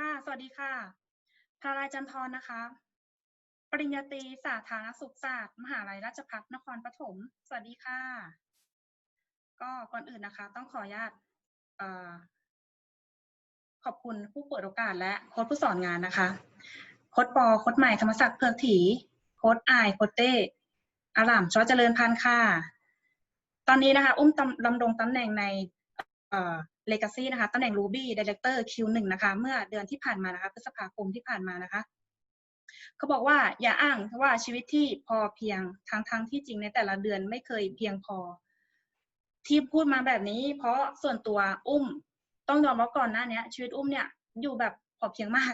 ค่ะ สวัสดีค่ะพารายจันทรนะคะ ปริญญาตรีสาธารณสุขศาสตร์ มหาลัยราชภัฏนครปฐม สวัสดีค่ะ ก็ก่อนอื่นนะคะ ต้องขออนุญาตขอบคุณผู้เปิดโอกาสและโค้ชผู้สอนงานนะคะ โค้ชปอ โค้ชใหม่ธรรมศักดิ์เพือกถี โค้ชอาย โค้ชเต้อารามชอเจริญพันธ์ค่ะ ตอนนี้นะคะ อุ้มตำดำรงตำแหน่งใน Legacy นะคะตำแหน่ง Ruby Director Q1 นะคะเมื่อเดือนที่ผ่านมานะคะพฤษภาคมที่ผ่านมานะคะเขาบอกว่าอย่าอ้างว่าชีวิตที่พอเพียงทางทางที่จริงในแต่ละเดือนไม่เคยเพียงพอ ที่พูดมาแบบนี้ เพราะส่วนตัวอุ้มต้องยอมรับก่อนหน้านี้ชีวิตอุ้มเนี่ยอยู่แบบพอเพียงมาก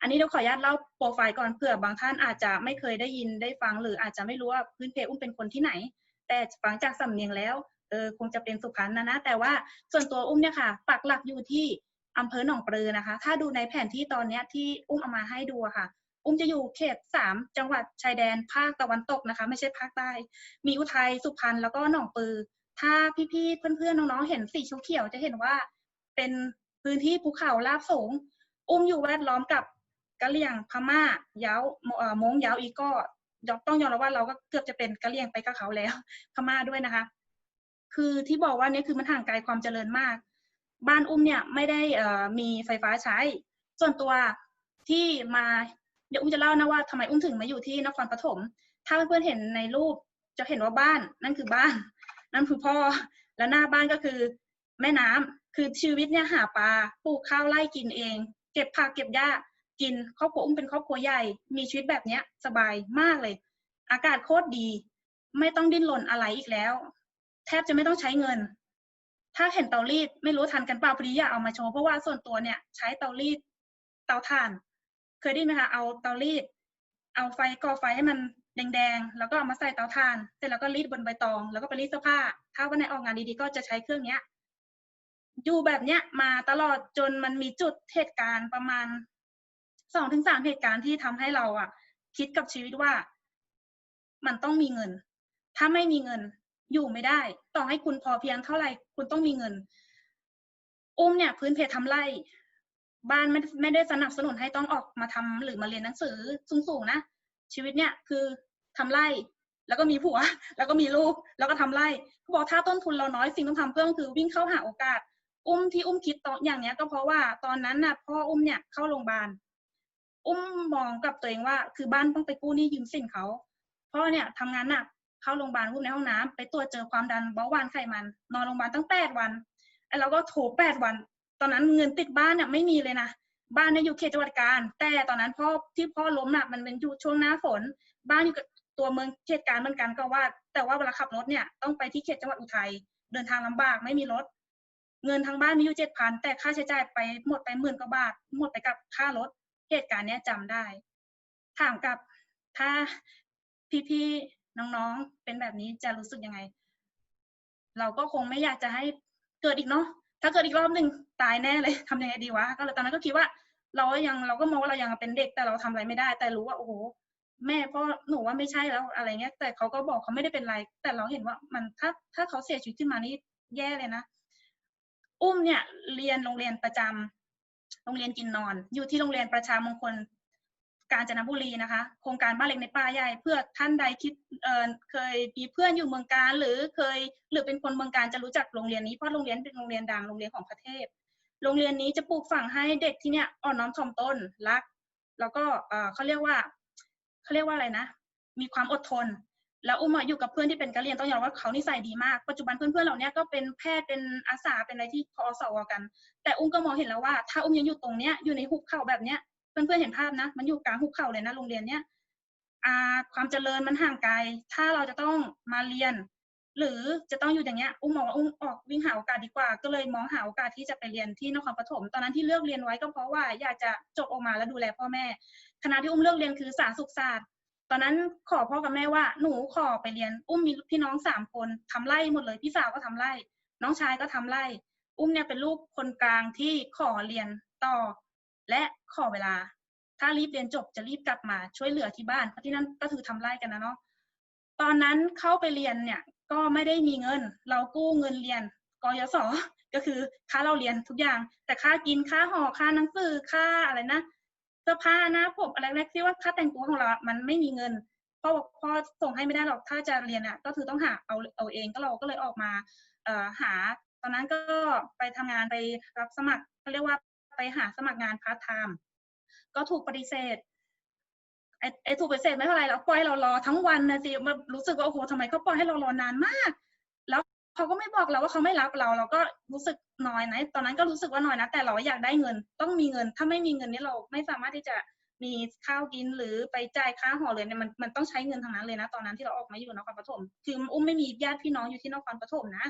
อันนี้เดี๋ยวขออนุญาตเล่าโปรไฟล์ก่อนเผื่อบางท่านอาจจะไม่เคยได้ยินได้ฟังหรืออาจจะไม่รู้ว่าพื้นเพอุ้มเป็นคนที่ไหน แต่ฟังจากสำเนียงแล้ว เออคงจะเป็นสุพรรณนะนะ แต่ว่าส่วนตัวอุ้มเนี่ยค่ะปักหลักอยู่ที่อำเภอหนองปลือนะคะ ถ้าดูในแผนที่ตอนเนี้ยที่อุ้มเอามาให้ดูอะค่ะ อุ้มจะอยู่เขตสามจังหวัดชายแดนภาคตะวันตกนะคะ ไม่ใช่ภาคใต้ มีอุทัยสุพรรณแล้วก็หนองปลือ ถ้าพี่ๆเพื่อนๆน้องๆเห็นสีเขียวๆจะเห็นว่าเป็นพื้นที่ภูเขาราบสูง อุ้มอยู่แวดล้อมกับกะเหรี่ยงพม่าเย้าเอ่อมงเย้าอีก็ต้องยอมรับว่าเราก็เกือบจะเป็นกะเหรี่ยงไปกับเขาแล้วพม่าด้วยนะคะ คือที่บอกว่าเนี่ยคือมันห่างไกลความเจริญมาก บ้านอุ้มเนี่ยไม่ได้มีไฟฟ้าใช้ ส่วนตัวที่มาเดี๋ยวอุ้มจะเล่านะว่าทำไมอุ้มถึงมาอยู่ที่นครปฐม ถ้าเพื่อนๆเห็นในรูปจะเห็นว่าบ้านนั่นคือบ้าน นั่นคือพ่อและหน้าบ้านก็คือแม่น้ำคือชีวิตเนี่ยหาปลาปลูกข้าวไร่กินเอง เก็บผักเก็บหญ้ากินครอบครัวอุ้มเป็นครอบครัวใหญ่ มีชีวิตแบบเนี้ยสบายมากเลย อากาศโคตรดี ไม่ต้องดิ้นรนอะไรอีกแล้ว แทบจะไม่ต้องใช้เงิน ถ้าเห็นเตารีดไม่รู้ทันกันเปล่าพอดีอยากเอามาโชว์เพราะว่าส่วนตัวเนี่ยใช้เตารีดเตาถ่าน เคยได้ไหมคะเอาเตารีด เอาไฟก่อไฟให้มันแดงๆ แล้วก็เอามาใส่เตาถ่าน เสร็จแล้วก็รีดบนใบตอง แล้วก็ไปรีดเสื้อผ้า ถ้าวันไหนออกงานดีๆ ก็จะใช้เครื่องเนี้ย อยู่แบบเนี้ยมาตลอดจนมันมีจุดเหตุการณ์ประมาณสองถึงสามเหตุการณ์ที่ทำให้เราอะคิดกับชีวิตว่า มันต้องมีเงิน ถ้าไม่มีเงิน อยู่ไม่ได้ ต่อให้คุณพอเพียงเท่าไหร่คุณต้องมีเงิน อุ้มเนี่ย พื้นเพทำไร่ บ้านไม่ไม่ได้สนับสนุนให้ต้องออกมาทำหรือมาเรียนหนังสือสูงๆนะชีวิตเนี่ยคือทำไร่ แล้วก็มีผัว แล้วก็มีลูก แล้วก็ทำไร่เขาบอกถ้าต้นทุนเราน้อยสิ่งต้องทำเพิ่มคือวิ่งเข้าหาโอกาส อุ้มที่อุ้มคิดตอนอย่างเนี้ย ก็เพราะว่าตอนนั้นน่ะพ่ออุ้มเนี่ยเข้าโรงพยาบาลอุ้มมองกับตัวเองว่า คือบ้านต้องไปกู้หนี้ยืมสินเขาพ่อเนี่ยทำงานหนัก เข้าโรงพยาบาลวุบในห้องน้ำไปตรวจเจอความดันเบาหวานไขมัน นอนโรงพยาบาลตั้งแปดวันไอ้เราก็โถแปดวัน ตอนนั้นเงินติดบ้านเนี่ยไม่มีเลยนะบ้านเนี่ยอยู่เขตจังหวัดกาญแต่ตอนนั้นพ่อที่พ่อล้มน่ะมันเป็นอยู่ช่วงหน้าฝน บ้านอยู่กับตัวเมืองเขตการเหมือนกันก็ว่า แต่ว่าเวลาขับรถเนี่ยต้องไปที่เขตจังหวัดอุทัยเดินทางลำบากไม่มีรถ เงินทางบ้านมีอยู่เจ็ดพันแต่ค่าใช้จ่ายไปหมดไปหมื่นกว่าบาทหมดไปกับค่ารถเหตุการณ์เนี้ยจำได้ถามกับถ้าพี่ น้องๆ เป็นแบบนี้จะรู้สึกยังไง เราก็คงไม่อยากจะให้เกิดอีกเนาะถ้าเกิดอีกรอบหนึ่งตายแน่เลยทำยังไงดีวะก็เลยตอนนั้นก็คิดว่า เรายังเราก็มองว่าเรายังเป็นเด็กแต่เราทำอะไรไม่ได้ แต่รู้ว่าโอ้โหแม่พ่อหนูว่าไม่ใช่แล้วอะไรเงี้ย แต่เขาก็บอกเขาไม่ได้เป็นไร แต่เราเห็นว่ามันถ้าถ้าเขาเสียชีวิตขึ้นมานี่แย่เลยนะอุ้มเนี่ยเรียนโรงเรียนประจำโรงเรียนกินนอน อยู่ที่โรงเรียนประชามงคล กาญจนบุรีนะคะ โครงการบ้านเล็กในป่าใหญ่เพื่อท่านใดคิดเเคยมีเพื่อนอยู่เมืองการหรือเคยหรือเป็นคนเมืองการจะรู้จักโรงเรียนนี้เพราะโรงเรียนเป็นโรงเรียนดังโรงเรียนของประเทศ โรงเรียนนี้จะปลูกฝังให้เด็กที่เนี่ยอ่อนน้อมถ่อมตนรัก แล้วก็เขาเรียกว่าเขาเรียกว่าอะไรนะ มีความอดทน แล้วอุ้มอะอยู่กับเพื่อนที่เป็นกะเรียนต้องยอมว่าเขานิสัยดีมากปัจจุบันเพื่อนๆเหล่านี้ก็เป็นแพทย์เป็นอาสาเป็นอะไรที่พอสวกัน แต่อุ้มก็มองเห็นแล้วว่า ถ้าอุ้มยังอยู่ตรงเนี้ยอยู่ในหุบเขาแบบเนี้ย เพื่อนๆเห็นภาพนะ มันอยู่กลางหุบเขาเลยนะโรงเรียนเนี้ยความเจริญมันห่างไกล ถ้าเราจะต้องมาเรียน หรือจะต้องอยู่อย่างเงี้ย อุ้มมองว่าอุ้มออกวิ่งหาโอกาสดีกว่า ก็เลยมองหาโอกาสที่จะไปเรียนที่นครปฐม ตอนนั้นที่เลือกเรียนไว้ก็เพราะว่าอยากจะจบออกมาแล้วดูแลพ่อแม่ คณะที่อุ้มเลือกเรียนคือสาธารณสุขศาสตร์ ตอนนั้นขอพ่อกับแม่ว่า หนูขอไปเรียน อุ้มมีพี่น้องสามคนทำไร่หมดเลย พี่สาวก็ทำไร่ น้องชายก็ทำไร่ อุ้มเนี่ยเป็นลูกคนกลางที่ขอเรียนต่อ และขอเวลา ถ้ารีบเรียนจบจะรีบกลับมาช่วยเหลือที่บ้านเพราะที่นั่นก็คือทำไร่กันนะเนาะตอนนั้นเข้าไปเรียนเนี่ยก็ไม่ได้มีเงิน เรากู้เงินเรียนกยศก็คือค่าเราเรียนทุกอย่าง แต่ค่ากินค่าหอค่าหนังสือค่าอะไรนะเสื้อผ้าหน้าผมอะไรแรกที่ว่าค่าแต่งตัวของเรา มันไม่มีเงินพ่อบอกพ่อส่งให้ไม่ได้หรอกถ้าจะเรียนอะก็คือต้องหาเอาเอาเองก็เราก็เลยออกมาเอ่อหา ตอนนั้นก็ไปทำงานไปรับสมัครเขาเรียกว่า ไปหาสมัครงานพาร์ทไทม์ก็ถูกปฏิเสธไอ้ไอ้ถูกปฏิเสธไม่เท่าไหรแล้วปล่อยให้เรารอทั้งวันนะสิมันรู้สึกว่าโอ้โหทำไมเขาปล่อยให้เรารอนานมาก แล้วเขาก็ไม่บอกเราว่าเขาไม่รับเราเราก็รู้สึกน้อยนะตอนนั้นก็รู้สึกว่าน้อยนะ แต่เราอยากได้เงิน ต้องมีเงิน ถ้าไม่มีเงินนี่เราไม่สามารถที่จะมีข้าวกินหรือไปจ่ายค่าหอเลยเนี่ยมันมันต้องใช้เงินทางนั้นเลยนะ ตอนนั้นที่เราออกมาอยู่นครปฐมคืออุ้มไม่มีญาติพี่น้องอยู่ที่นครปฐมนะ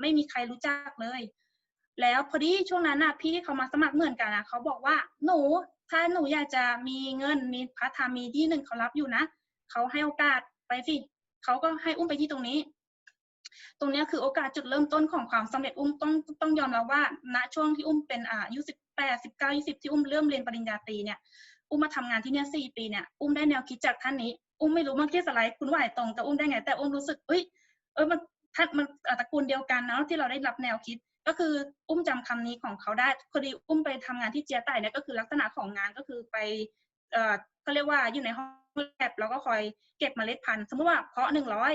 ไม่มีใครรู้จักเลย แล้วพอดีช่วงนั้นน่ะพี่เขามาสมัครเหมือนกันนะเขาบอกว่าหนูถ้าหนูอยากจะมีเงินมีพาร์ทไทม์มีที่หนึ่งเขารับอยู่นะเขาให้โอกาสไปสิเขาก็ให้อุ้มไปที่ตรงนี้ ตรงนี้คือโอกาสจุดเริ่มต้นของความสำเร็จอุ้มต้องต้องยอมรับว่า ณช่วงที่อุ้มเป็นอายุสิบแปดสิบเก้ายี่สิบที่อุ้มเริ่มเรียนปริญญาตรีเนี่ยอุ้มมาทำงานที่เนี่ยสี่ปีเนี่ยอุ้มได้แนวคิดจากท่านนี้อุ้มไม่รู้มันคิดอะไรคุณว่าไอ้ตรงแต่อุ้มได้ไง แต่อุ้มรู้สึกเอ้ยเออมันท่านมันตระกูลเดียวกันเนาะที่เราได้รับแนวคิด ก็คืออุ้มจำคำนี้ของเขาได้พอดีอุ้มไปทำงานที่เจียไต่เนี่ยก็คือลักษณะของงานก็คือไปเอ่อก็เรียกว่าอยู่ในห้องแลบแล้วก็คอยเก็บเมล็ดพันธุ์สมมติว่าเพาะหนึ่งร้อย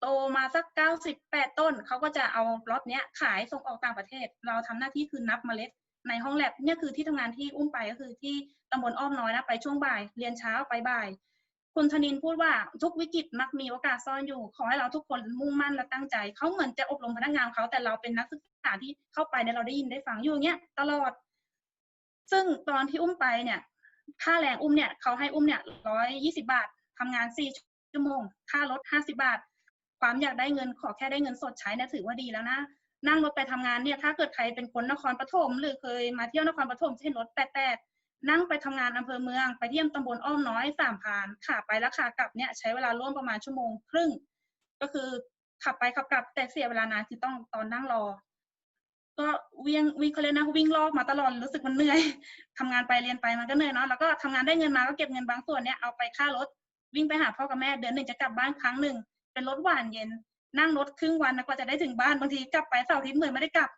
โตมาสักเก้าสิบแปดต้นเขาก็จะเอาล็อตเนี้ยขายส่งออกต่างประเทศ เราทำหน้าที่คือนับเมล็ดในห้องแลบเนี่ยคือที่ทำงานที่อุ้มไปก็คือที่ตำบลอ้อมน้อยนะไปช่วงบ่าย เรียนเช้าไปบ่าย คุณธนินพูดว่าทุกวิกฤตมักมีโอกาสซ่อนอยู่ ขอให้เราทุกคนมุ่งมั่นและตั้งใจ เขาเหมือนจะอบรมพนักงานเขาแต่เราเป็นนักศึกษาที่เข้าไปเนี่ยเราได้ยินได้ฟังอยู่อย่างเงี้ยตลอด ซึ่งตอนที่อุ้มไปเนี่ย ค่าแรงอุ้มเนี่ยเขาให้อุ้มเนี่ยร้อยยี่สิบาททำงานสี่ชั่วโมง ค่ารถห้าสิบาท ความอยากได้เงินขอแค่ได้เงินสดใช้เนี่ยถือว่าดีแล้วนะนั่งรถไปทำงานเนี่ย ถ้าเกิดใครเป็นคนนครปฐมหรือเคยมาเที่ยวนครปฐมเห็นรถแปดๆ นั่งไปทำงานอำเภอเมือง ไปเที่ยมตำบลอ้อมน้อยสามพานขาไปแล้วขากลับเนี่ยใช้เวลาร่วมประมาณชั่วโมงครึ่ง ก็คือขับไปขับกลับ แต่เสียเวลานานคือต้องตอนนั่งรอ ก็วิ่งวิ่งเขาเลยกนะวิ่งรอบมาตลอดรู้สึกมันเหนื่อยทำงานไปเรียนไปมันก็เหนื่อยเนาะแล้วก็ทำงานได้เงินมาก็เก็บเงินบางส่วนเนี่ยเอาไปค่ารถวิ่งไปหาพ่อกับแม่เดือนหนึ่งจะกลับบ้านครั้งหนึ่งเป็นรถหวานเย็น นั่งรถครึ่งวันนะกว่าจะได้ถึงบ้านบางทีกลับไปเสาร์อาทิตย์เหนื่อยไม่ได้กลับ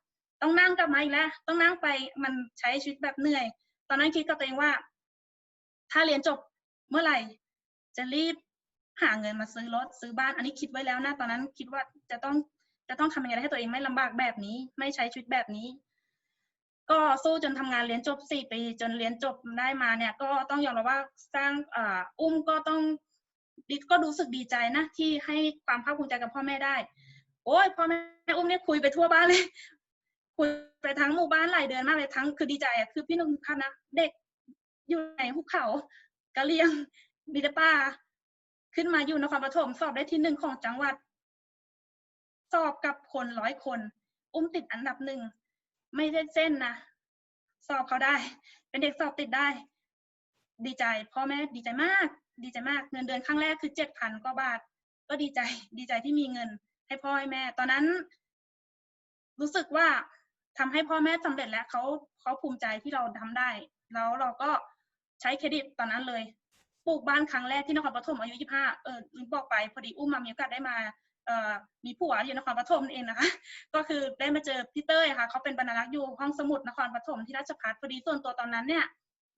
ต้องนั่งกลับมาอีกแล้วต้องนั่งไปมันใช้ชีวิตแบบเหนื่อย ตอนนั้นคิดกับตัวเองว่า ถ้าเรียนจบเมื่อไหร่ จะรีบหาเงินมาซื้อรถซื้อบ้าน อันนี้คิดไว้แล้วนะตอนนั้นคิดว่าจะต้องจะต้องทำยังไงให้ตัวเองไม่ลำบากแบบนี้ ไม่ใช้ชีวิตแบบนี้ ก็สู้จนทำงานเรียนจบสี่ปีจนเรียนจบได้มาเนี่ย ก็ต้องยอมรับว่าสร้างอ,อุ้มก็ต้องก็รู้สึกดีใจนะที่ให้ความภาคภูมิใจกับพ่อแม่ได้ โอ้ยพ่อแม่อุ้มเนี่ยคุยไปทั่วบ้านเลย คุยไปทั้งหมู่บ้านหลายเดือนมากเลยทั้งคือดีใจอะคือพี่นุ่มครับนะเด็กอยู่ในหุบเขากะเลียงมีแต่ป้า ขึ้นมาอยู่นครปฐมสอบได้ที่หนึ่งของจังหวัด สอบกับคนร้อยคน อุ้มติดอันดับหนึ่งไม่ได้เส้นนะสอบเขาได้ เป็นเด็กสอบติดได้ ดีใจพ่อแม่ดีใจมาก ดีใจมากเงินเดือนครั้งแรกคือเจ็ดพันกว่าบาท ก็ดีใจ ดีใจที่มีเงินให้พ่อให้แม่ ตอนนั้น รู้สึกว่า ทำให้พ่อแม่สำเร็จแล้วเขาเขาภูมิใจที่เราทำได้ แล้วเราก็ใช้เครดิตตอนนั้นเลย ปลูกบ้านครั้งแรกที่นครปฐมอายุ25เออลืมบอกไปพอดีอุ้มมามีโอกาสได้มาเอ่อมีผัวอยู่นครปฐมเองนะคะ ก็คือได้มาเจอพี่เต้ยค่ะเขาเป็นบรรณารักษ์อยู่ห้องสมุดนครปฐมที่ราชพัฒพอดีส่วนตัวตอนนั้นเนี่ย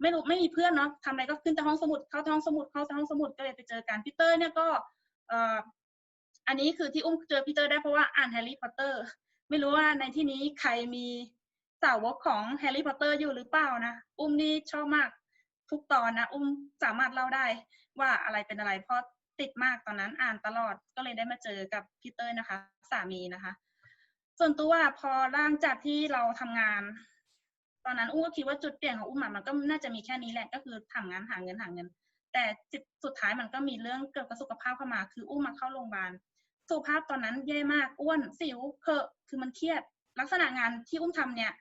ไม่รู้ไม่มีเพื่อนเนาะทำอะไรก็ขึ้นแต่ห้องสมุดเข้าแต่ห้องสมุดเข้าแต่ห้องสมุดก็เลยไปเจอกันพี่เต้ยเนี่ยก็เอ่ออันนี้คือที่อุ้มเจอพี่เต้ยได้เพราะว่าอ่านแฮร์รี่พอตเตอร์ ไม่รู้ว่าในที่นี้ใครมีสาวกของแฮร์รี่พอตเตอร์อยู่หรือเปล่านะ อุ้มนี่ชอบมากทุกตอนนะ อุ้มสามารถเล่าได้ว่าอะไรเป็นอะไรเพราะติดมากตอนนั้นอ่านตลอดก็เลยได้มาเจอกับพี่เต้ยนะคะ สามีนะคะ ส่วนตัวพอร่างจากที่เราทำงาน ตอนนั้นอุ้มก็คิดว่าจุดเปลี่ยนของอุ้มมันก็น่าจะมีแค่นี้แหละก็คือทำงานหาเงินหาเงิน แต่สุดท้ายมันก็มีเรื่องเกี่ยวกับสุขภาพเข้ามา คืออุ้มมาเข้าโรงพยาบาล สุขภาพตอนนั้นแย่มากอ้วนสิวเคอะคือมันเครียด ลักษณะงานที่อุ้มทำเนี่ย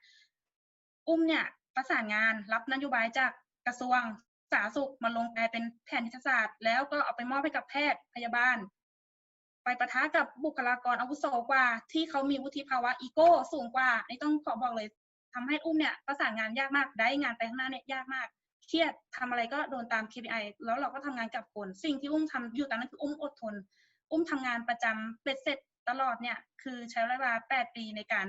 อุ้มเนี่ยประสานงานรับนโยบายจากกระทรวงสาธารณสุขมาลงแปลเป็นแผนยุทธศาสตร์ แล้วก็เอาไปมอบให้กับแพทย์พยาบาล ไปประทะกับบุคลากรอาวุโสกว่า ที่เขามีวุฒิภาวะอีโก้สูงกว่านนี้ต้องขอบอกเลยทำให้อุ้มเนี่ยประสานงานยากมากได้งานไปข้างหน้าเนี่ยยากมากเครียดทำอะไรก็โดนตาม KPI แล้วเราก็ทำงานกับคน สิ่งที่อุ้มทำอยู่ตอนนั้นคืออุ้มอดทน อุ้มทำงานประจำเป็ดเสร็จตลอดเนี่ยคือใช้เวลาแปดปีในการ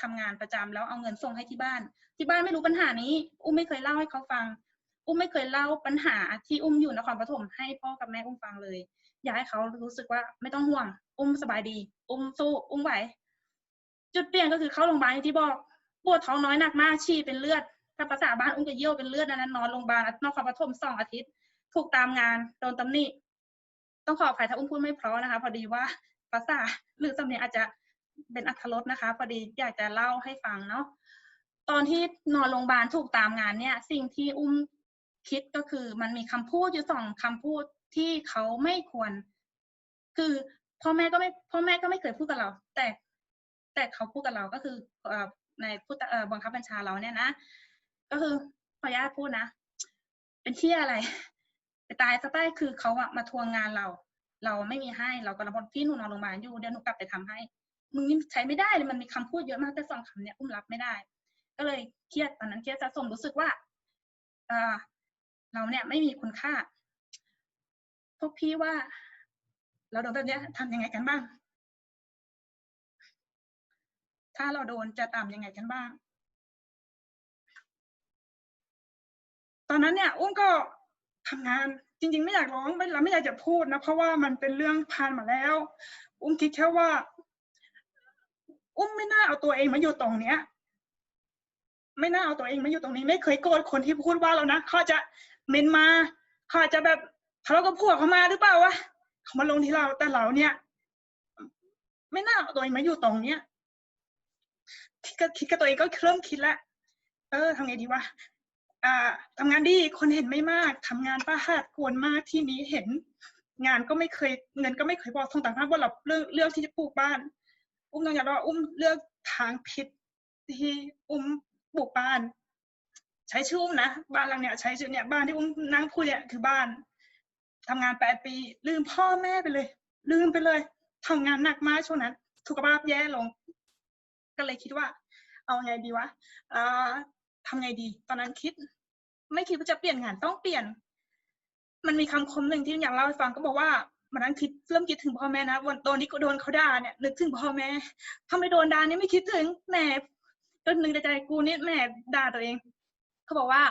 ทำงานประจำแล้วเอาเงินส่งให้ที่บ้าน ที่บ้านไม่รู้ปัญหานี้ อุ้มไม่เคยเล่าให้เขาฟัง อุ้มไม่เคยเล่าปัญหาที่อุ้มอยู่นครปฐมให้พ่อกับแม่อุ้มฟังเลย อยากให้เขารู้สึกว่าไม่ต้องห่วง อุ้มสบายดี อุ้มสู้อุ้มไหวจุดเปลี่ยนก็คือเข้าโรงพยาบาลที่บอกปวดท้องน้อยหนักมากฉี่เป็นเลือดถ้าภาษาบ้านอุ้มจะเยี่ยวเป็นเลือดนนั้นนอนโรงพยาบาลนครปฐมสองอาทิตย์ ถูกตามงานโดนตำหนิ ต้องขออภัยถ้าอุ้มพูดไม่เพราะนะคะ พอดีว่าภาษาหรือสำเนียงอาจจะเป็นอัธรสนะคะ พอดีอยากจะเล่าให้ฟังเนาะตอนที่นอนโรงพยาบาลถูกตามงานเนี่ย สิ่งที่อุ้มคิดก็คือมันมีคำพูดอยู่สองคำพูดที่เขาไม่ควร คือพ่อแม่ก็ไม่พ่อแม่ก็ไม่เคยพูดกับเรา แต่แต่เขาพูดกับเราก็คือในผู้บังคับบัญชาเราเนี่ยนะก็คือขออนุญาตพูดนะเป็นเที่ยอะไร ไปตายซะใต้คือเขาอะมาทวงงานเรา เราไม่มีให้เราก็รับพี่หนูนอนโรงพยาบาลอยู่เดี๋ยวหนูกลับไปทำให้ มึงนี่ใช้ไม่ได้เลยมันมีคำพูดเยอะมากแต่สองคำเนี่ยอุ้มรับไม่ได้ ก็เลยเครียดตอนนั้นเครียดสะสมรู้สึกว่าเออเราเนี่ยไม่มีคุณค่าพวกพี่ว่า เราโดนแบบเนี้ยทำยังไงกันบ้าง ถ้าเราโดนจะตามยังไงกันบ้าง ตอนนั้นเนี่ย อุ้มก็ ทำงานจริง ๆ ไม่อยากร้องไม่เราไม่อยากจะพูดนะ เพราะว่ามันเป็นเรื่องผ่านมาแล้ว อุ้มคิดแค่ว่า อุ้มไม่น่าเอาตัวเองมาอยู่ตรงเนี้ย ไม่น่าเอาตัวเองมาอยู่ตรงนี้ ไม่เคยโกรธคนที่พูดว่าเรานะเขาจะเมนมาเขาจะแบบทะเลาะกับผัวเขามาหรือเปล่าวะเขามาลงที่เราแต่เราเนี่ย ไม่น่าเอาตัวเองมาอยู่ตรงเนี้ยคิดกับคิดกับตัวเองก็เริ่มคิดแล้วเออทำไงดีวะ ทำงานดีคนเห็นไม่มากทำงานป้าหาดกวนมากที่นี้เห็น งานก็ไม่เคยเงินก็ไม่เคยพอส่งต่างภาพว่าเราเลือกเลือกที่จะปลูกบ้าน อุ้มต้องอยากว่าอุ้มเลือกทางผิดที่อุ้มปลูกบ้าน ใช้ชื่ออุ้มนะบ้านหลังเนี้ยใช้ชื่อเนี่ยบ้านที่อุ้มนั่งพูดเนี่ยคือบ้านทำงานแปดปี ลืมพ่อแม่ไปเลย ลืมไปเลยทำงานหนักมากช่วงนั้นสุขภาพแย่ลง ก็เลยคิดว่า เอาไงดีวะ อ่าทำไงดี ตอนนั้นคิด ไม่คิดว่าจะเปลี่ยนงานต้องเปลี่ยน มันมีคำคมหนึ่งที่อยากเล่าให้ฟังก็บอกว่าวันนั้นคิดเริ่มคิดถึงพ่อแม่นะวันตอนที่โดนเขาด่าเนี่ยนึกถึงพ่อแม่ทำไมโดนด่านี่ไม่คิดถึงแหมก็นึกในใจกูนี่แหมด่าตัวเอง เขาบอกว่า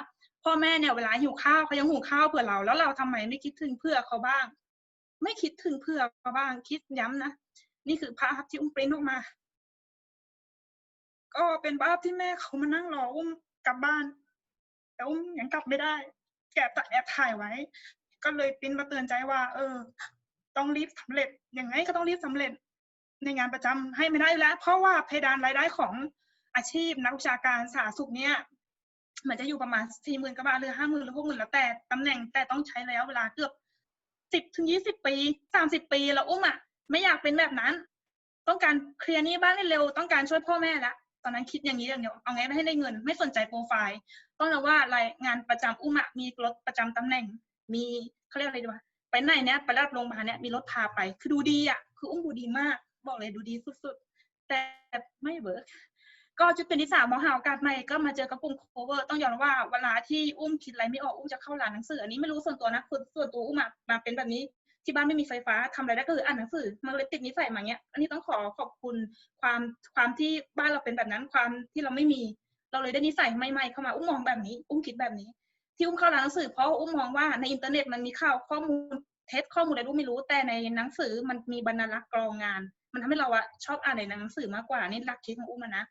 พ่อแม่เนี่ยเวลาหิวข้าวเขายังหุงข้าวเผื่อเรา แล้วเราทำไมไม่คิดถึงเพื่อเขาบ้าง ไม่คิดถึงเพื่อเขาบ้าง คิดย้ำนะนี่คือภาพที่อุ้มปริ้นออกมา ก็เป็นภาพที่แม่เขามานั่งรออุ้ม กลับบ้าน แต่อุ้มยังกลับไม่ได้แกะแต่แอบถ่ายไว้ ก็เลยปริ้นมาเตือนใจว่า เออ ต้องรีบสำเร็จยังไงก็ต้องรีบสำเร็จ ในงานประจำให้ไม่ได้แล้ว เพราะว่าเพดานรายได้ของอาชีพนักวิชาการสาธารณสุขเนี่ยมันจะอยู่ประมาณสี่หมื่นกว่าบาทหรือห้าหมื่นหรือหกหมื่นแล้วแต่ตำแหน่งแต่ต้องใช้ระยะเวลาเกือบสิบถึงยี่สิบปีสามสิบปีแล้วอุ้มอะไม่อยากเป็นแบบนั้น ต้องการเคลียร์นี้บ้านให้เร็ว ต้องการช่วยพ่อแม่ละต อนนั้นคิดอย่างนี้อย่างเดียวเอาไงไม่ให้ได้เงิน ไม่สนใจโปรไฟล์ต้องนะว่ารายงานประจำอุ้มะมีรถประจำตำแหน่ง มีเขาเรียกอะไรดีวะไปไหนเนี้ยไปรับโรงพยาบาลเนี้ยมีรถพาไป คือดูดีอะคืออุ้มดูดีมาก บอกเลยดูดีสุดๆ แต่ไม่เวิร์กก็จุดเป็นที่สามมองหาโอกาสใหม่ก็มาเจอกับกลุ่มโคเวอร์ต้องยอมว่าเวลาที่อุ้มคิดอะไรไม่ออกอุ้มจะเข้าร้านหนังสืออันนี้ไม่รู้ส่วนตัวนะคือส่วนตัวอุ้มมาเป็นแบบนี้ ที่บ้านไม่มีไฟฟ้าทำอะไรได้ก็คืออ่านหนังสือมันเลยติดนิสัยมาเงี้ย อันนี้ต้องขอขอบคุณความความที่บ้านเราเป็นแบบนั้นความที่เราไม่มี เราเลยได้นิสัยใหม่ๆเข้ามาอุ้มมองแบบนี้ อุ้มคิดแบบนี้ ที่อุ้มเข้าร้านหนังสือเพราะอุ้มมองว่าในอินเทอร์เน็ตมันมีข่าวข้อมูลเท็จข้อมูลอะไรรู้ไม่รู้แต่ในหนังสือมันมีบรรลักษ์กรองงาน มันทำให้เราอะชอบอ่านในหนังสือมากกว่านี่หลักคิดของอุ้มนะ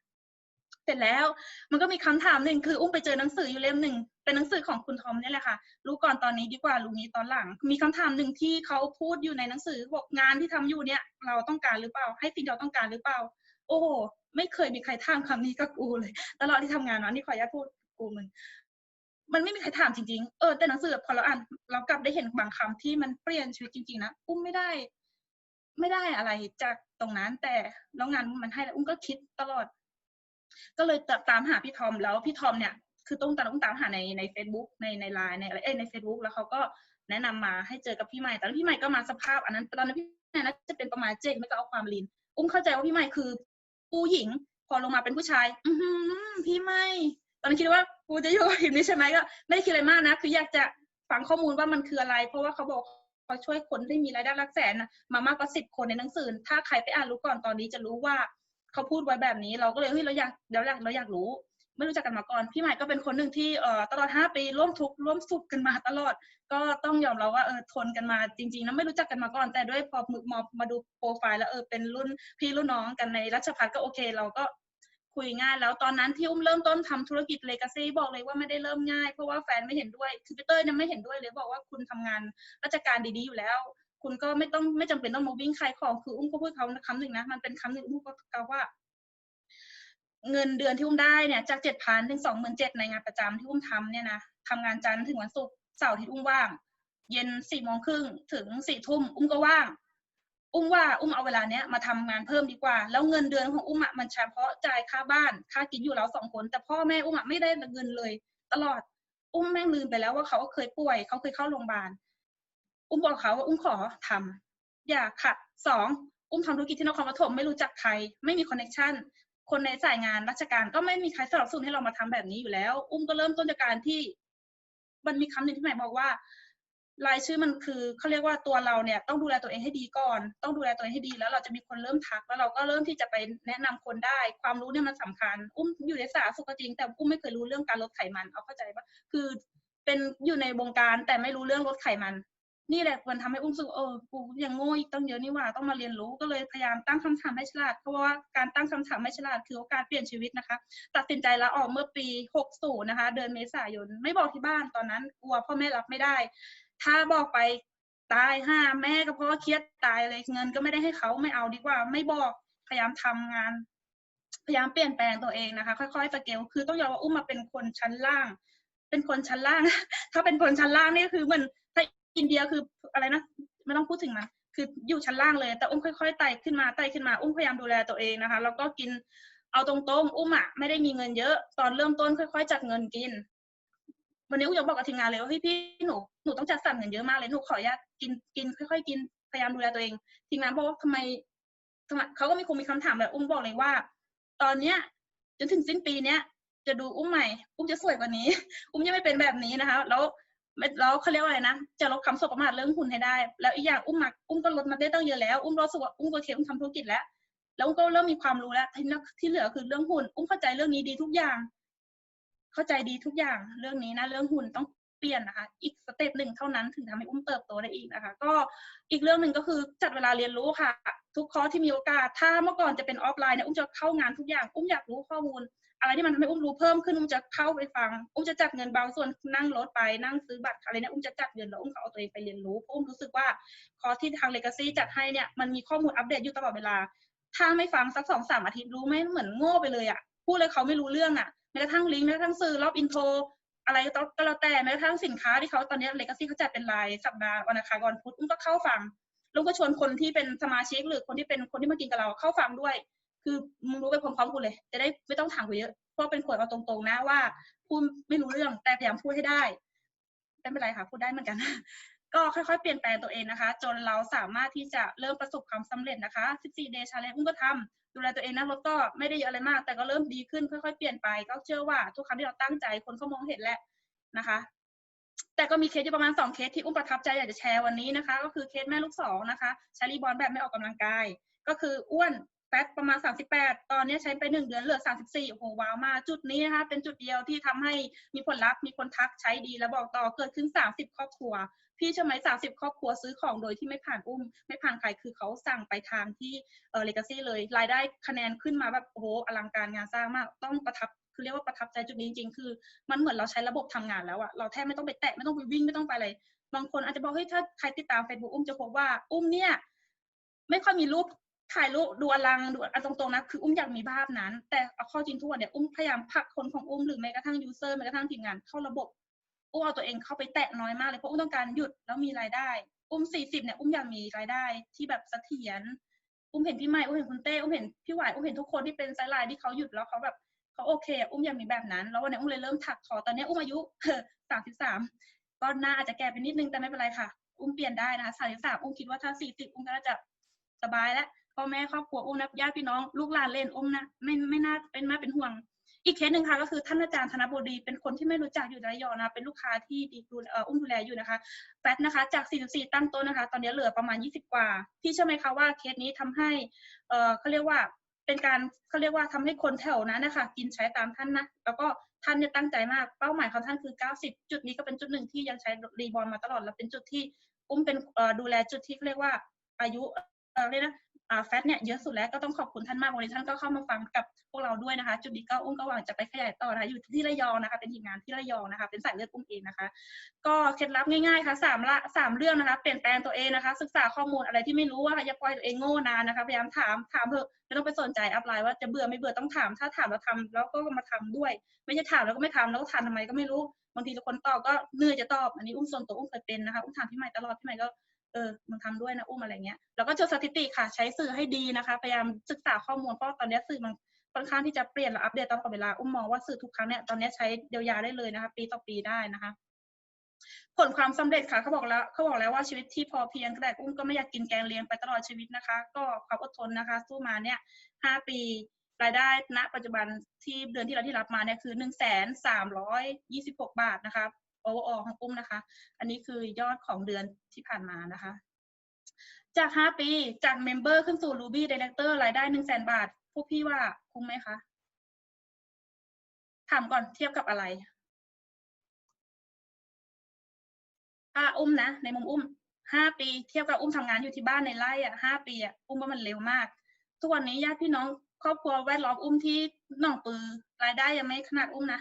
เสร็จแล้ว มันก็มีคำถามหนึ่งคืออุ้มไปเจอหนังสืออยู่เล่มหนึ่งเป็นหนังสือของคุณทอมนี่แหละค่ะ รู้ก่อนตอนนี้ดีกว่ารู้นี้ตอนหลัง มีคำถามหนึ่งที่เขาพูดอยู่ในหนังสือบอกงานที่ทำอยู่เนี่ย เราต้องการหรือเปล่า ให้สิ่งเราต้องการหรือเปล่า โอ้โหไม่เคยมีใครถามคำนี้กับกูเลยตลอดที่ทำงานเนาะนี่ขออนุญาตพูดกูมึงมันไม่มีใครถามจริงๆ เออแต่หนังสือพอเราอ่านเรากลับได้เห็นบางคำที่มันเปลี่ยนชีวิตจริงๆนะอุ้มไม่ได้ ไม่ได้อะไรจากตรงนั้นแต่แล้วงานมันให้แล้วอุ้มก็คิดตลอด ก็เลยตามหาพี่ทอมแล้วพี่ทอมเนี่ยคือต้องตามต้องตามหาในในเฟซบุ๊กในในไลน์ในอะไรเอ้ในเฟซบุ๊กแล้วเขาก็แนะนำมาให้เจอกับพี่ใหม่แต่พี่ใหม่ก็มาสภาพ อันนั้นตอนนั้นพี่ใหม่น่าจะเป็นประมาณเจ็ดไม่ก็เอาความลีนอุ้มเข้าใจว่าพี่ใหม่คือผู้หญิง พอลงมาเป็นผู้ชาย อืพี่ใหม่ตอนนั้นคิดว่ากูจะอยู่กับทีมนี้ใช่ไหมก็ไม่ได้คิดอะไรมากนะ คืออยากจะฟังข้อมูลว่ามันคืออะไร เพราะว่าเขาบอกเขาช่วยคนที่มีรายได้หลักแสนนะมามากกว่าสิบคนในหนังสือ ถ้าใครไปอ่านรู้ก่อนตอนนี้จะรู้ว่า เขาพูดไว้แบบนี้ เราก็เลยเฮ้ยเราอยากเดี๋ยวเราเราอยากรู้ ไม่รู้จักกันมาก่อน พี่ใหม่ก็เป็นคนหนึ่งที่เอ่อตลอด 5 ปีร่วมทุกข์ร่วมสุขกันมาตลอด ก็ต้องยอมรับว่าเออทนกันมาจริงๆนะไม่รู้จักกันมาก่อน แต่ด้วยพอมึกมอมาดูโปรไฟล์แล้วเออเป็นรุ่นพี่รุ่นน้องกันในรัชพัฒก็โอเค เราก็คุยง่ายแล้วตอนนั้นที่อุ้มเริ่มต้นทำธุรกิจเลกาซี่บอกเลยว่าไม่ได้เริ่มง่ายเพราะว่าแฟนไม่เห็นด้วยคือพี่เต้ยเนี่ยไม่เห็นด้วยเลยบอกว่าคุณทำงานราชการดีๆอยู่แล้ว คุณก็ไม่ต้องไม่จำเป็นต้องมาวิ่งขายของคืออุ้มก็พูดเขาคำหนึ่งนะมันเป็นคำหนึ่งอุ้มก็กล่าวว่า เงินเดือนที่อุ้มได้เนี่ยจากเจ็ดพันถึงสองหมื่นเจ็ดในงานประจำที่อุ้มทำเนี่ยนะทำงานจันทร์ถึงวันศุกร์เสาร์ที่อุ้มว่าง เย็นสี่โมงครึ่งถึงสี่ทุ่มอุ้มก็ว่าง อุ้มว่าอุ้มเอาเวลาเนี้ยมาทำงานเพิ่มดีกว่า แล้วเงินเดือนของอุ้มอะมันเฉพาะจ่ายค่าบ้านค่ากินอยู่แล้วสองคน แต่พ่อแม่อุ้มอะไม่ได้เงินเลย ตลอดอุ้มแม่งลืมไปแล้วว่าเขาเคยป่วยเขาเคยเข้าโรงพยาบาล อุ้มบอกเขาว่าอุ้มขอทำอย่าขัดสองอุ้มทำธุรกิจที่นครปฐมไม่รู้จักใคร ไม่มีคอนเนคชั่นคนในสายงานราชการก็ไม่มีใครสนับสนุนให้เรามาทำแบบนี้อยู่แล้ว อุ้มก็เริ่มต้นจากการที่ มันมีคำหนึ่งที่หมายบอกว่ารายชื่อมันคือเขาเรียกว่าตัวเราเนี่ยต้องดูแลตัวเองให้ดีก่อน ต้องดูแลตัวเองให้ดีแล้วเราจะมีคนเริ่มทักแล้วเราก็เริ่มที่จะไปแนะนำคนได้ ความรู้เนี่ยมันสำคัญ อุ้มอยู่ในสาธารณสุขจริง แต่อุ้มไม่เคยรู้เรื่องการลดไขมันเอาเข้าใจปะคือเป็นอยู่ในวงการแต่ไม่รู้เรื่องลดไขมัน นี่แหละมันทำให้อุ้มสึกเออกูยังโง่อีกตั้งเยอะนี่หว่าต้องมาเรียนรู้ก็เลยพยายามตั้งคำถามให้ฉลาด เพราะว่าการตั้งคำถามให้ฉลาดคือโอกาสเปลี่ยนชีวิตนะคะ ตัดสินใจลาออกเมื่อปี 60 นะคะ เดือนเมษายนไม่บอกที่บ้านตอนนั้นกลัวพ่อแม่รับไม่ได้ ถ้าบอกไปตายห้าแม่ก็เพราะว่าเครียดตายเลยเงินก็ไม่ได้ให้เขาไม่เอาดีกว่า ไม่บอกพยายามทำงาน พยายามเปลี่ยนแปลงตัวเองนะคะ ค่อยๆสเกลคือต้องยอมว่าอุ้มมาเป็นคนชั้นล่าง เป็นคนชั้นล่าง ถ้าเป็นคนชั้นล่างนี่คือมือนถ้า อินเดียคืออะไรนะไม่ต้องพูดถึงมันคืออยู่ชั้นล่างเลย แต่อุ้มค่อยๆไต่ขึ้นมาไต่ขึ้นมาอุ้มพยายามดูแลตัวเองนะคะ แล้วก็กินเอาตรงๆ อุ้มอะไม่ได้มีเงินเยอะ ตอนเริ่มต้นค่อย ๆ จัดเงินกิน วันนี้อุ้มจะบอกกับทีมงานเลยว่าพี่พี่หนูหนูต้องจัดสรรเงินเยอะมากเลยหนูขออนุญาตกินกินค่อย ๆ กินพยายามดูแลตัวเอง ทีมงานบอกว่าทำไมทำไมเขาก็มีคงมีคำถามแบบอุ้มบอกเลยว่า ตอนเนี้ยจนถึงสิ้นปีเนี้ยจะดูอุ้มใหม่ อุ้มจะสวยกว่านี้ อุ้มจะไม่เป็นแบบนี้นะคะ แล้ว แล้วเขาเรียกว่าอะไรนะจะลดคำสบประมาทเรื่องหุ่นให้ได้ แล้วอีกอย่างอุ้มมักอุ้มก็ลดมาได้ตั้งเยอะแล้ว อุ้มรู้สึกว่าอุ้มก็เคอุ้มทำธุรกิจแล้ว แล้วอุ้มก็เริ่มมีความรู้แล้วที่ที่เหลือคือเรื่องหุ่นอุ้มเข้าใจเรื่องนี้ดีทุกอย่าง เข้าใจดีทุกอย่างเรื่องนี้นะเรื่องหุ่นต้องเปลี่ยนนะคะ อีกสเต็ปหนึ่งเท่านั้นถึงทำให้อุ้มเติบโตได้อีกนะคะ ก็อีกเรื่องหนึ่งก็คือจัดเวลาเรียนรู้ค่ะ ทุกคอร์สที่มีโอกาส ถ้าเมื่อก่อนจะเป็นออฟไลน์เนี่ยอุ้มจะเข้างานทุกอย่าง อุ้มอยากรู้ข้อมูลอะไรที่มันทำให้อุ้มรู้เพิ่มขึ้นอุ้มจะเข้าไปฟัง อุ้มจะจัดเงินบางส่วนนั่งรถไปนั่งซื้อบัตรอะไรเนี่ยอุ้มจะจัดเงินแล้วอุ้มก็เอาตัวเองไปเรียนรู้เพราะอุ้มรู้สึกว่าคอร์สที่ทางเลกาซี่จัดให้เนี่ยมันมีข้อมูลอัปเดตอยู่ตลอดเวลา ถ้าไม่ฟังสักสองสามอาทิตย์รู้ไหมเหมือนโง่ไปเลยอะพูดเลยเขาไม่รู้เรื่องอะแม้กระทั่งลิงก์แม้กระทั่งสื่อรอบอินโทรอะไรก็แล้วแต่แม้กระทั่งสินค้าที่เขาตอนนี้เลกาซี่เขาจัดเป็นรายสัปดาห์วันอังคารวันพุธอุ้มก็เข้าฟังแล้วก็ชวนคนที่เป็นสมาชิกหรือคนที่เป็นคนที่มากินกับเราเข้าฟังด้วย คือมึงรู้ไปพร้อมๆกูเลย จะได้ไม่ต้องถามกูเยอะ เพราะเป็นคนเอาตรงๆนะว่าพูดไม่รู้เรื่องแต่พยายามพูดให้ได้ไม่เป็นไรค่ะพูดได้เหมือนกัน ก็ค่อยๆ เปลี่ยนแปลงตัวเองนะคะ จนเราสามารถที่จะเริ่มประสบความสำเร็จนะคะ 14 day challenge อุ้มก็ทำดูแลตัวเองนะรถก็ไม่ได้เยอะอะไรมาก แต่ก็เริ่มดีขึ้นค่อยๆ เปลี่ยนไป ก็เชื่อว่าทุกครั้งที่เราตั้งใจคนเขามองเห็นแหละนะคะ แต่ก็มีเคสอยู่ประมาณ 2 เคสที่อุ้มประทับใจอยากจะแชร์วันนี้นะคะ ก็คือเคสแม่ลูกสองนะคะใช้รีบอลแบบไม่ออกกำลังกาย ก็คืออ้วน แฟตประมาณ 38 ตอนนี้ใช้ไป 1 เดือนเหลือ 34 โอ้โหว้าวมากจุดนี้นะคะเป็นจุดเดียวที่ทำให้มีผลลัพธ์มีคนทักใช้ดีแล้วบอกต่อเกิดขึ้น 30 ครอบครัว พี่เชื่อไหม30 ครอบครัวซื้อของโดยที่ไม่ผ่านอุ้ม ไม่ผ่านใครคือเขาสั่งไปทางที่เออเลกาซี่เลยรายได้คะแนนขึ้นมาแบบโอ้โหอลังการงานสร้างมากต้องประทับคือเรียกว่าประทับใจจุดนี้จริงๆ คือ มันเหมือนเราใช้ระบบทำงานแล้วอะเราแทบไม่ต้องไปแตะไม่ต้องไปวิ่งไม่ต้องไปอะไร บางคนอาจจะบอกเฮ้ยถ้าใครติดตาม Facebook อุ้มจะพบว่าอุ้มเนี่ย ไม่ค่อยมีรูป ถ่ายรูปดูอลังดูอันตรงๆนะคืออุ้มอยากมีภาพนั้น แต่เอาข้อจริงทุกวันเนี่ยอุ้มพยายามผลักคนของอุ้มหรือแม้กระทั่งยูเซอร์แม้กระทั่งทีมงานเข้าระบบอุ้มเอาตัวเองเข้าไปแตะน้อยมากเลยเพราะอุ้มต้องการหยุดแล้วมีรายได้ อุ้มสี่สิบเนี่ยอุ้มอยากมีรายได้ที่แบบเสถียรอุ้มเห็นพี่ใหม่อุ้มเห็นคุณเต้อุ้มเห็นพี่หวายอุ้มเห็นทุกคนที่เป็นไซไลน์ที่เขาหยุดแล้วเขาแบบเขาโอเคอุ้มอยากมีแบบนั้น แล้ววันนี้อุ้มเลยเริ่มถักขอตอนนี้อุ้มอายุสามสิบสามก็น่าอาจจะแก่ไปนิดนึงแต่ไม่เป็นไรค่ะ อุ้มเปลี่ยนได้นะคะสามสิบสามอุ้มคิดว่าถ้าสี่สิบอุ้มก็น่าจะสบายแล้ว พ่อแม่ครอบครัวอุ้มนะญาติพี่น้องลูกหลานเล่นอุ้มนะไม่ไม่น่าเป็นมาเป็นห่วง อีกเคสหนึ่งค่ะก็คือท่านอาจารย์ธนบุรีเป็นคนที่ไม่รู้จักอยู่ระยองนะเป็นลูกค้าที่ดีดูอุ้มดูแลอยู่นะคะแฟตนะคะจาก 44 ตั้งต้นนะคะ ตอนนี้เหลือประมาณ 20 กว่า พี่เชื่อไหมคะว่าเคสนี้ทำให้เออเขาเรียกว่าเป็นการเขาเรียกว่าทำให้คนแถวนั้นนะคะกินใช้ตามท่านนะแล้วก็ท่านเนี่ยตั้งใจมากเป้าหมายของท่านคือ 90 จุดนี้ก็เป็นจุดหนึ่งที่ยังใช้รีบอลมาตลอดและเป็นจุดที่อุ้มเป็นดูแลจุดที่เขาเรียกว่าอายุเรียกนะอ่า แฟตเนี่ยเยอะสุดแล้วก็ต้องขอบคุณท่านมากวันนี้ท่านก็เข้ามาฟังกับพวกเราด้วยนะคะ จุดนี้ก็อุ้มก็หวังจะไปขยายต่อนะคะอยู่ที่ระยองนะคะเป็นทีมงานที่ระยองนะคะ เป็นสายเลือดอุ้มเองนะคะ ก็เคล็ดลับง่ายๆค่ะสามละสามเรื่องนะคะเปลี่ยนแปลงตัวเองนะคะ ศึกษาข้อมูลอะไรที่ไม่รู้ว่าอย่าปล่อยตัวเองโง่นานนะคะพยายามถามถามเถอะไม่ต้องไปสนใจอัพไลน์ว่าจะเบื่อไม่เบื่อต้องถามถ้าถามแล้วทำแล้วก็มาทำด้วย ไม่ใช่ถามแล้วก็ไม่ทำแล้วก็ทำทำไมก็ไม่รู้บางทีคนตอบก็เหนื่อยจะตอบอันนี้อุ้มส่วนตัวอุ้มเคยเป็นนะคะอุ้มถามพี่ใหม่ตลอดพี่ใหม่ก็ เออมึงทำด้วยนะอุ้มอะไรเงี้ยแล้วก็เจอสถิติค่ะ ใช้สื่อให้ดีนะคะ พยายามศึกษาข้อมูลเพราะตอนนี้สื่อมันค่อนข้างที่จะเปลี่ยนและอัปเดตตลอดเวลาอุ้มมองว่าสื่อทุกครั้งเนี่ยตอนนี้ใช้เดียวยาได้เลยนะคะ ปีต่อปีได้นะคะผลความสำเร็จค่ะเขาบอกแล้วเขาบอกแล้วว่าชีวิตที่พอเพียงแต่อุ้มก็ไม่อยากกินแกงเลี้ยงไปตลอดชีวิตนะคะ ก็ความอดทนนะคะ สู้มาเนี่ยห้าปีรายได้ณ ปัจจุบันที่เดือนที่เราที่รับมาเนี่ยคือหนึ่งแสนสามร้อยยี่สิบหกบาทนะคะ โอเวอร์ของอุ้มนะคะ อันนี้คือยอดของเดือนที่ผ่านมานะคะ จากห้าปีจากเมมเบอร์ขึ้นสู่ Ruby Director รายได้หนึ่งแสนบาท พวกพี่ว่าคุ้มไหมคะถามก่อนเทียบกับอะไรถ้าอุ้มนะ ในมุมอุ้มห้าปีเทียบกับอุ้มทำงานอยู่ที่บ้านในไร่อะห้าปีอะอุ้มว่ามันเร็วมาก ทุกวันนี้ญาติพี่น้องครอบครัวแวดล้อมอุ้มที่หนองปือรายได้ยังไม่ขนาดอุ้มนะ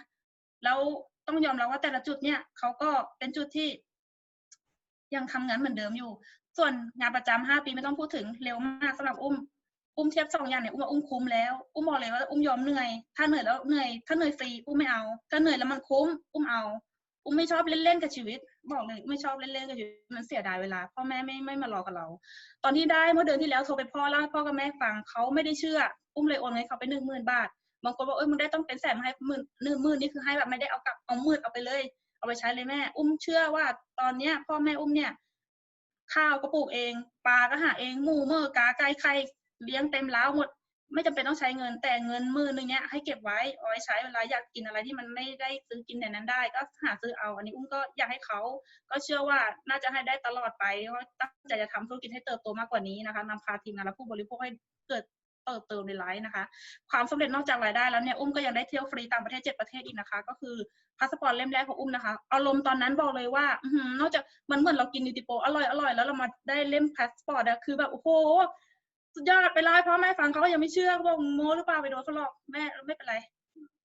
แล้ว ต้องยอมรับว่าแต่ละจุดเนี่ยเขาก็เป็นจุดที่ ยังทำงานเหมือนเดิมอยู่ ส่วนงานประจำห้าปีไม่ต้องพูดถึงเร็วมากสำหรับอุ้ม อุ้มเทียบสองอย่างเนี่ยอุ้มว่าอุ้มคุ้มแล้ว อุ้มบอกเลยว่าอุ้มยอมเหนื่อย ถ้าเหนื่อยแล้วเหนื่อย ถ้าเหนื่อยฟรีอุ้มไม่เอา ถ้าเหนื่อยแล้วมันคุ้ม อุ้มเอา อุ้มไม่ชอบเล่นๆกับชีวิต บอกเลยไม่ชอบเล่นๆกับชีวิตมันเสียดายเวลาพ่อแม่ไม่ไม่มารอกับเรา ตอนที่ได้เมื่อเดือนที่แล้วโทรไปพ่อเล่าให้พ่อกับแม่ฟังเขาไม่ได้เชื่อ อุ้มเลยโอนเงินเขาไปหนึ่งหมื่นบาท บางคนบอกเอ้ยมึงได้ต้องเป็นแสนให้หมื่นหนึ่งหมื่นนี่คือให้แบบไม่ได้เอากลับเอามื่นเอาไปเลย เอาไปใช้เลยแม่ อุ้มเชื่อว่าตอนเนี้ย พ่อแม่อุ้มเนี่ย ข้าวก็ปลูกเองปลาก็หาเองหมูเมื่อกาไก่ไข่เลี้ยงเต็มล้าหมด ไม่จำเป็นต้องใช้เงินแต่เงินมือหนึงเนี้ยให้เก็บไว้เอาไว้ใช้เวลาอยากกินอะไรที่มันไม่ได้ซื้อกินในนั้นได้ ก็หาซื้อเอา อันนี้อุ้มก็อยากให้เขาก็เชื่อว่าน่าจะให้ได้ตลอดไปเพราะตั้งใจจะทำธุรกิจให้เติบโตมากกว่านี้นะคะนำพาทีมงานและผู้บริโภคให้เกิด เติบโตในไลฟ์นะคะ ความสำเร็จนอกจากรายได้แล้วเนี่ยอุ้มก็ยังได้เที่ยวฟรีต่างประเทศเจ็ดประเทศอีกนะคะ ก็คือพาสปอร์ตเล่มแรกของอุ้มนะคะอารมณ์ตอนนั้นบอกเลยว่าอื้อหือนอกจากมันเหมือนเรากินนิติโปอร่อยอร่อยแล้วเรามาได้เล่มพาสปอร์ตอะคือแบบโอ้โหสุดยอดไปไล่พ่อแม่ฟังเขาก็ยังไม่เชื่อเขาบอกโม้หรือเปล่าไปโดนเขาหลอกแม่ไม่เป็นไร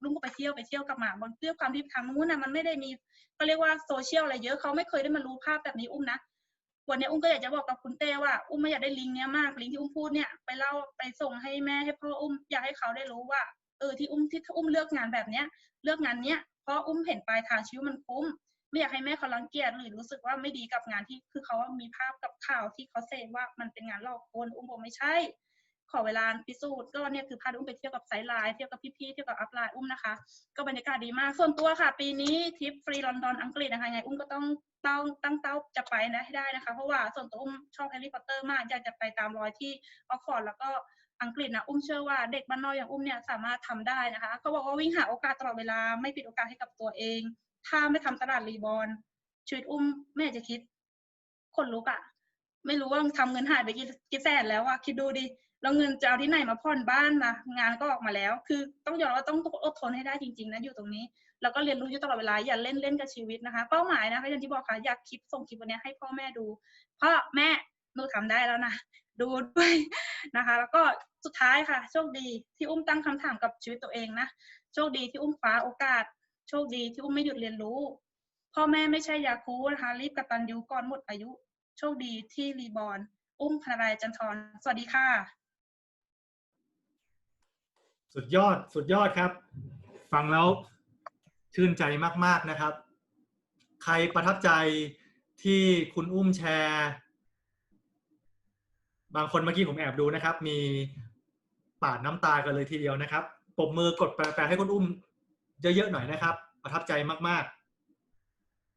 ลุงก็ไปเที่ยวไปเที่ยวกลับมาบางเรื่องความที่ทางนู้นนะมันไม่ได้มีเขาเรียกว่าโซเชียลอะไรเยอะเขาไม่เคยได้มารู้ภาพแบบนี้อุ้มนะ วันนี้อุ้มก็อยากจะบอกกับคุณเต้ว่าอุ้มไม่อยากได้ลิงก์เนี้ยมากลิงก์ที่อุ้มพูดเนี่ยไปเล่าไปส่งให้แม่ให้พ่ออุ้มอยากให้เขาได้รู้ว่าเออที่อุ้มที่อุ้มเลือกงานแบบเนี้ยเลือกงานเนี้ยเพราะอุ้มเห็นปลายทางชีวิตมันคุ้มไม่อยากให้แม่เขารังเกียจหรือรู้สึกว่าไม่ดีกับงานที่คือเขามีภาพกับข่าวที่เขาเซว่ามันเป็นงานหลอกคนอุ้มบอกไม่ใช่ ขอเวลาพิสูจน์ก็เนี่ยคือพาอุ้มไปเที่ยวกับไซไลน์เที่ยวกับพี่ๆเที่ยวกับอัพไลน์อุ้มนะคะ ก็บรรยากาศดีมากส่วนตัวค่ะ ปีนี้ทริปฟรีลอนดอนอังกฤษนะคะไงอุ้มก็ต้องต้องตั้งเต้าจะไปนะให้ได้นะคะ เพราะว่าส่วนตัวอุ้มชอบแฮร์รี่พอตเตอร์มากอยากจะไปตามรอยที่ออกฟอร์ดแล้วก็อังกฤษนะอุ้มเชื่อว่าเด็กบ้านนอกอย่างอุ้มเนี่ยสามารถทำได้นะคะเขาบอกว่าวิ่งหาโอกาสตลอดเวลาไม่ปิดโอกาสให้กับตัวเอง ถ้าไม่ทำตลาดรีบอลชีวิตอุ้มไม่อยากจะคิด คนลุกอะไม่รู้ว่าทำเงินหายไปกี่กี่แสนแล้วอะคิดดูดิ แล้วเงินจะเอาที่ไหนมาผ่อนบ้านนะงานก็ออกมาแล้ว คือต้องยอมว่าต้องอดทนให้ได้จริงๆนะอยู่ตรงนี้แล้วก็เรียนรู้อยู่ตลอดเวลาอย่าเล่นเล่นกับชีวิตนะคะเป้าหมายนะคะอย่างที่บอกค่ะอยากคลิปส่งคลิปวันนี้ให้พ่อแม่ดูพ่อแม่หนูทำได้แล้วนะดูด้วยนะคะ แล้วก็สุดท้ายค่ะ โชคดีที่อุ้มตั้งคำถามกับชีวิตตัวเองนะโชคดีที่อุ้มคว้าโอกาส โชคดีที่อุ้มไม่หยุดเรียนรู้ พ่อแม่ไม่ใช่ยาคูนะคะรีบกระตันยูก่อนหมดอายุ โชคดีที่รีบอนอุ้มพนารายจันทร์สวัสดีค่ะ สุดยอดสุดยอดครับ ฟังแล้วชื่นใจมาก ๆนะครับ ใครประทับใจที่คุณอุ้มแชร์ บางคนเมื่อกี้ผมแอบดูนะครับ มีปาดน้ำตากันเลยทีเดียวนะครับปมมือกดแปลๆให้คุณอุ้มเยอะๆหน่อยนะครับ ประทับใจมากๆ